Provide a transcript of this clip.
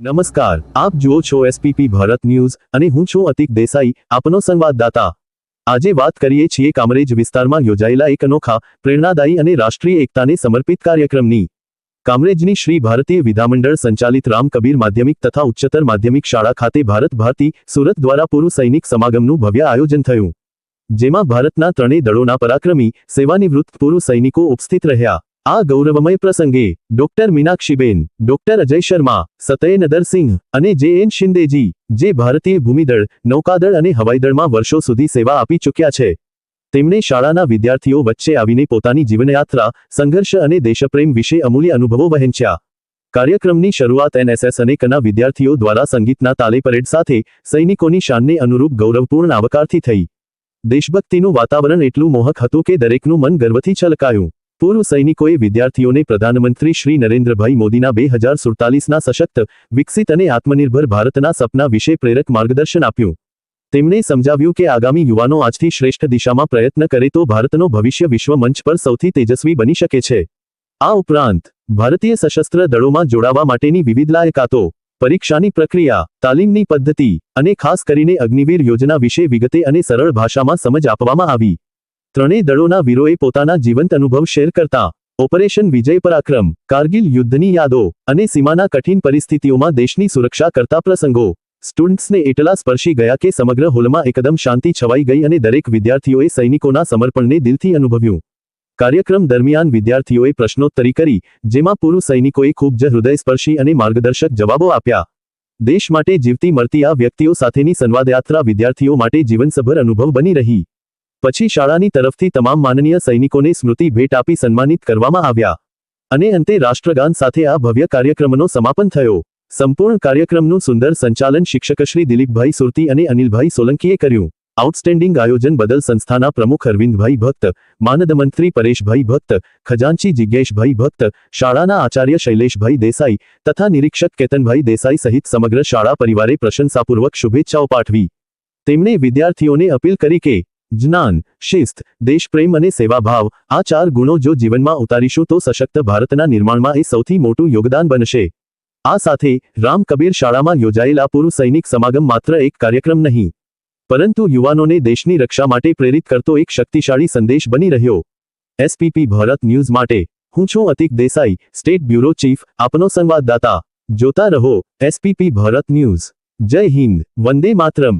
નમસ્કાર, આપ જુઓ છો એસપીપી ભારત ન્યૂઝ અને હું છું અતિક દેસાઈ, આપનો સંવાદદાતા. આજે વાત કરીએ છીએ કામરેજ વિસ્તારમાં યોજાયેલા એક અનોખા, પ્રેરણાદાયી અને રાષ્ટ્રીય એકતાને સમર્પિત કાર્યક્રમની. કામરેજની શ્રી ભારતીય વિધામંડળ સંચાલિત રામ કબીર માધ્યમિક તથા ઉચ્ચતર માધ્યમિક શાળા ખાતે ભારત ભારતી સુરત દ્વારા પૂર્વ સૈનિક સમાગમનું ભવ્ય આયોજન થયું. જેમાં ભારતના ત્રણેય દળોના પરાક્રમી, સેવાનિવૃત્ત પૂર્વ સૈનિકો ઉપસ્થિત રહ્યા. આ ગૌરવમય પ્રસંગે ડોક્ટર મીનાક્ષીબેન, ડોક્ટર અજય શર્મા સતયનદરસિંહ અને જે એન શિંદેજી, જે ભારતીય ભૂમિદળ, નૌકાદળ અને હવાઈદળમાં વર્ષો સુધી સેવા આપી ચૂક્યા છે. તેમણે શાળાના વિદ્યાર્થીઓ વચ્ચે આવીને પોતાની જીવનયાત્રા, સંઘર્ષ અને દેશપ્રેમ વિશે અમૂલ્ય અનુભવો વહેંચ્યા. કાર્યક્રમની શરૂઆત એનએસએસ અને કના વિદ્યાર્થીઓ દ્વારા સંગીતના તાલે પરેડ સાથે સૈનિકોની શાનને અનુરૂપ ગૌરવપૂર્ણ આવકારથી થઈ. દેશભક્તિનું વાતાવરણ એટલું મોહક હતું કે દરેકનું મન ગર્વથી છલકાયું. પૂર્વ સૈનિકોએ વિદ્યાર્થીઓને પ્રધાનમંત્રી શ્રી નરેન્દ્રભાઈ મોદીના બે હજાર સુડતાલીસના સશક્ત, વિકસિત અને આત્મનિર્ભર ભારતના સપના વિશે પ્રેરક માર્ગદર્શન આપ્યું. તેમણે સમજાવ્યું કે આગામી યુવાનો આજથી શ્રેષ્ઠ દિશામાં પ્રયત્ન કરે તો ભારતનો ભવિષ્ય વિશ્વ મંચ પર સૌથી તેજસ્વી બની શકે છે. આ ઉપરાંત, ભારતીય સશસ્ત્ર દળોમાં જોડાવા માટેની વિવિધ લાયકાતો, પરીક્ષાની પ્રક્રિયા, તાલીમની પદ્ધતિ અને ખાસ કરીને અગ્નિવીર યોજના વિશે વિગતે અને સરળ ભાષામાં સમજ આપવામાં આવી. ત્રણેય દળોના વીરોએ પોતાના જીવંત અનુભવ શેર કરતા ઓપરેશન વિજય પરાક્રમ કારગિલ યુદ્ધની યાદો અને સીમાના કઠિન પરિસ્થિતિઓમાં દેશની સુરક્ષા કરતા પ્રસંગો. સ્ટુડન્ટ્સને એટલા સ્પર્શી ગયા કે સમગ્ર હોલમાં એકદમ શાંતિ છવાઈ ગઈ અને દરેક વિદ્યાર્થીઓએ સૈનિકોના સમર્પણને દિલથી અનુભવ્યું. કાર્યક્રમ દરમિયાન વિદ્યાર્થીઓએ પ્રશ્નોત્તરી કરી, જેમાં પૂર્વ સૈનિકોએ ખૂબ જ હૃદયસ્પર્શી અને માર્ગદર્શક જવાબો આપ્યા. દેશ માટે જીવતી મળતી આ વ્યક્તિઓ સાથેની સંવાદયાત્રા વિદ્યાર્થીઓ માટે જીવનસભર અનુભવ બની રહી. પછી શાળાની તરફથી તમામ માનનીય સૈનિકોને સ્મૃતિ ભેટ આપી સન્માનિત કરવામાં આવ્યા. અને અંતે રાષ્ટ્રગાન સાથે આ ભવ્ય કાર્યક્રમનો સમાપન થયો. સંપૂર્ણ કાર્યક્રમનું સુંદર સંચાલન શિક્ષકશ્રી દિલીપભાઈ સુરતી અને અનિલભાઈ સોલંકીએ કર્યું. આઉટસ્ટેન્ડિંગ આયોજન બદલ સંસ્થાના પ્રમુખ અરવિંદભાઈ ભક્ત, માનદમંત્રી પરેશભાઈ ભક્ત, ખજાનચી જિજ્ઞેશભાઈ ભક્ત, શાળાના આચાર્ય શૈલેષભાઈ દેસાઈ તથા નિરીક્ષક કેતનભાઈ દેસાઈ સહિત સમગ્ર શાળા પરિવારે પ્રશંસાપૂર્વક શુભેચ્છાઓ પાઠવી. તેમણે વિદ્યાર્થીઓને અપીલ કરી કે જ્ઞાન, શિસ્ત, દેશપ્રેમ અને સેવાભાવ આ ચાર ગુણો જો જીવનમાં ઉતારીશું તો સશક્ત ભારતના નિર્માણમાં એ સૌથી મોટું યોગદાન બનશે. આ સાથે રામ કબીર શાળામાં યોજાયેલા પૂર્વ સૈનિક સમાગમ માત્ર એક કાર્યક્રમ નહીં, પરંતુ યુવાનોને દેશની રક્ષા માટે પ્રેરિત કરતો એક શક્તિશાળી સંદેશ બની રહ્યો. એસપીપી ભારત ન્યૂઝ માટે, હું છું Atik Desai, state bureau chief, આપનો સંવાદદાતા. જોતા રહો, એસપીપી ભારત ન્યૂઝ. જય હિન્દ, વંદે માતરમ.